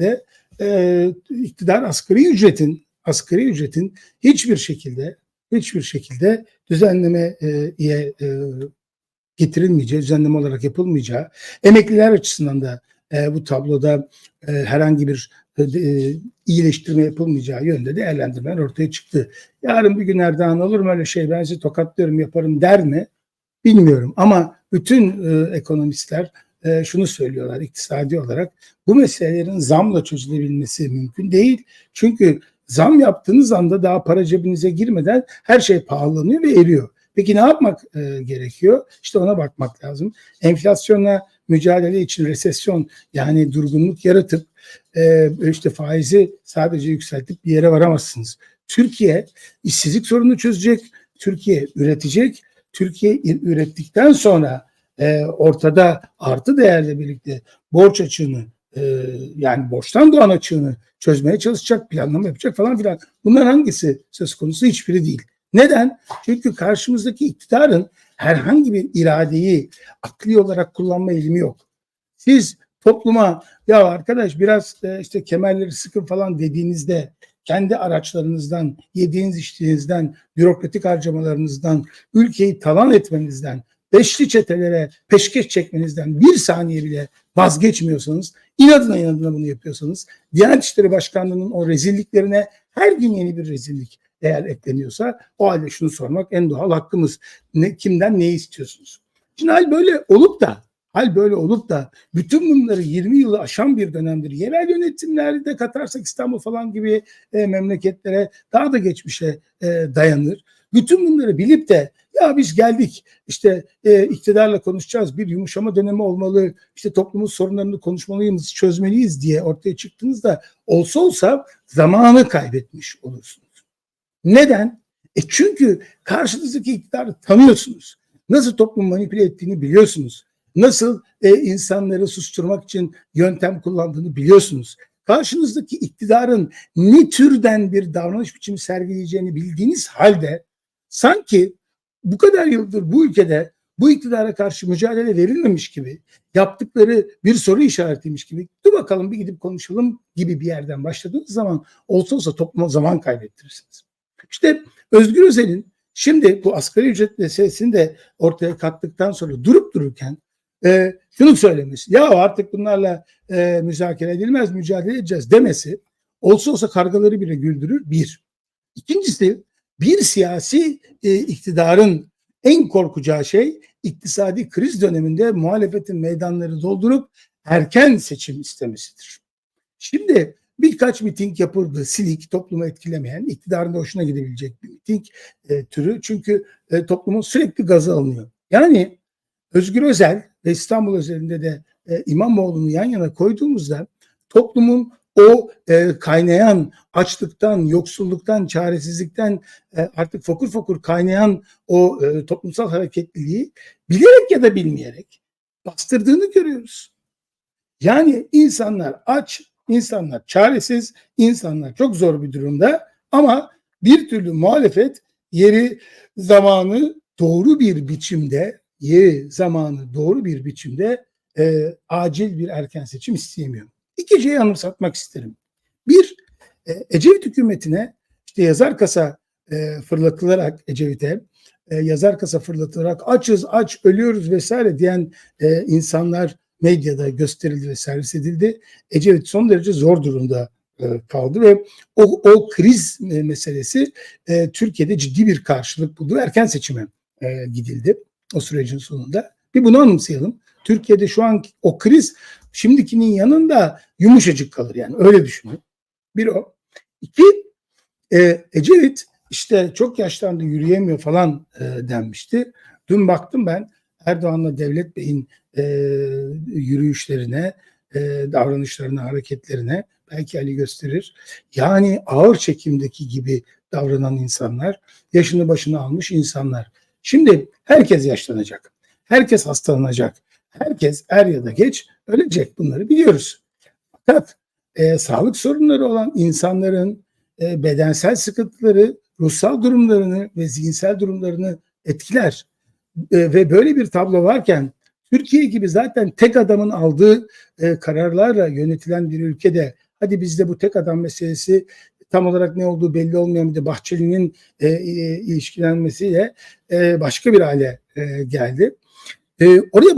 de e, iktidar asgari ücretin asgari ücretin hiçbir şekilde hiçbir şekilde düzenlemeye e, getirilmeyeceği, düzenleme olarak yapılmayacağı, emekliler açısından da e, bu tabloda e, herhangi bir e, e, iyileştirme yapılmayacağı yönde değerlendirmeler ortaya çıktı. Yarın bir gün Erdoğan olur mu öyle şey ben sizi tokatlıyorum yaparım der mi? Bilmiyorum ama bütün e, ekonomistler e, şunu söylüyorlar iktisadi olarak bu meselelerin zamla çözülebilmesi mümkün değil. Çünkü zam yaptığınız anda daha para cebinize girmeden her şey pahalanıyor ve eriyor. Peki ne yapmak e, gerekiyor? İşte ona bakmak lazım. Enflasyonla mücadele için resesyon yani durgunluk yaratıp e, işte faizi sadece yükseltip bir yere varamazsınız. Türkiye işsizlik sorununu çözecek, Türkiye üretecek, Türkiye ürettikten sonra e, ortada artı değerle birlikte borç açığını e, yani borçtan doğan açığını çözmeye çalışacak, planlama yapacak falan filan. Bunlar hangisi söz konusu? Hiçbiri değil. Neden? Çünkü karşımızdaki iktidarın herhangi bir iradeyi akli olarak kullanma eğilimi yok. Siz topluma ya arkadaş biraz e, işte kemerleri sıkın falan dediğinizde kendi araçlarınızdan, yediğiniz içtiğinizden, bürokratik harcamalarınızdan, ülkeyi talan etmenizden, beşli çetelere peşkeş çekmenizden bir saniye bile vazgeçmiyorsanız, inadına inadına bunu yapıyorsanız, Diyanet İşleri Başkanlığı'nın o rezilliklerine her gün yeni bir rezillik eğer ekleniyorsa o halde şunu sormak en doğal hakkımız. Ne, kimden ne istiyorsunuz? Şimdi böyle olup da hal böyle olup da bütün bunları 20 yılı aşan bir dönemdir. Yerel yönetimlerde de katarsak İstanbul falan gibi e, memleketlere daha da geçmişe e, dayanır. Bütün bunları bilip de ya biz geldik işte e, iktidarla konuşacağız bir yumuşama dönemi olmalı işte toplumun sorunlarını konuşmalıyız çözmeliyiz diye ortaya çıktığınızda olsa olsa zamanı kaybetmiş olursunuz. Neden? E çünkü karşınızdaki iktidarı tanıyorsunuz. Nasıl toplum manipüle ettiğini biliyorsunuz. Nasıl e, insanları susturmak için yöntem kullandığını biliyorsunuz. Karşınızdaki iktidarın ne türden bir davranış biçimi sergileyeceğini bildiğiniz halde sanki bu kadar yıldır bu ülkede bu iktidara karşı mücadele verilmemiş gibi yaptıkları bir soru işaretiymiş gibi dur bakalım bir gidip konuşalım gibi bir yerden başladığınız zaman olsa olsa topluma zaman kaybettirirsiniz. İşte Özgür Özel'in şimdi bu asgari ücret meselesini de ortaya kattıktan sonra durup dururken e, şunu söylemesi ya artık bunlarla e, müzakere edilmez mücadele edeceğiz demesi olsa olsa kargaları bile güldürür bir. İkincisi bir siyasi e, iktidarın en korkacağı şey iktisadi kriz döneminde muhalefetin meydanları doldurup erken seçim istemesidir. Şimdi birkaç miting yapıldı. Silik, toplumu etkilemeyen, iktidarında hoşuna gidebilecek bir miting e, türü. Çünkü e, toplumun sürekli gazı alınıyor. Yani Özgür Özel ve İstanbul özelinde de e, İmamoğlu'nu yan yana koyduğumuzda toplumun o e, kaynayan açlıktan, yoksulluktan, çaresizlikten e, artık fokur fokur kaynayan o e, toplumsal hareketliliği bilerek ya da bilmeyerek bastırdığını görüyoruz. Yani insanlar aç, insanlar çaresiz, insanlar çok zor bir durumda ama bir türlü muhalefet yeri zamanı doğru bir biçimde, yeri zamanı doğru bir biçimde e, acil bir erken seçim isteyemiyor. İki şeyi anımsatmak isterim. Bir, e, Ecevit hükümetine işte yazar kasa e, fırlatılarak Ecevit'e e, yazar kasa fırlatılarak açız aç ölüyoruz vesaire diyen e, insanlar medyada gösterildi ve servis edildi. Ecevit son derece zor durumda e, kaldı ve o, o kriz meselesi e, Türkiye'de ciddi bir karşılık buldu. Erken seçime e, gidildi o sürecin sonunda. Bir bunu anımsayalım. Türkiye'de şu an o kriz şimdikinin yanında yumuşacık kalır yani öyle düşünün. Bir o. İki e, Ecevit işte çok yaşlandı yürüyemiyor falan e, denmişti. Dün baktım ben Erdoğan'la Devlet Bey'in e, yürüyüşlerine, e, davranışlarına, hareketlerine belki Ali gösterir. Yani ağır çekimdeki gibi davranan insanlar, yaşını başına almış insanlar. Şimdi herkes yaşlanacak. Herkes hastalanacak. Herkes er ya da geç ölecek. Bunları biliyoruz. Fakat e, sağlık sorunları olan insanların e, bedensel sıkıntıları, ruhsal durumlarını ve zihinsel durumlarını etkiler. E, ve böyle bir tablo varken Türkiye gibi zaten tek adamın aldığı e, kararlarla yönetilen bir ülkede Hadi bizde bu tek adam meselesi tam olarak ne olduğu belli olmayan bir de Bahçeli'nin e, e, ilişkilenmesiyle e, başka bir hale e, geldi. E, oraya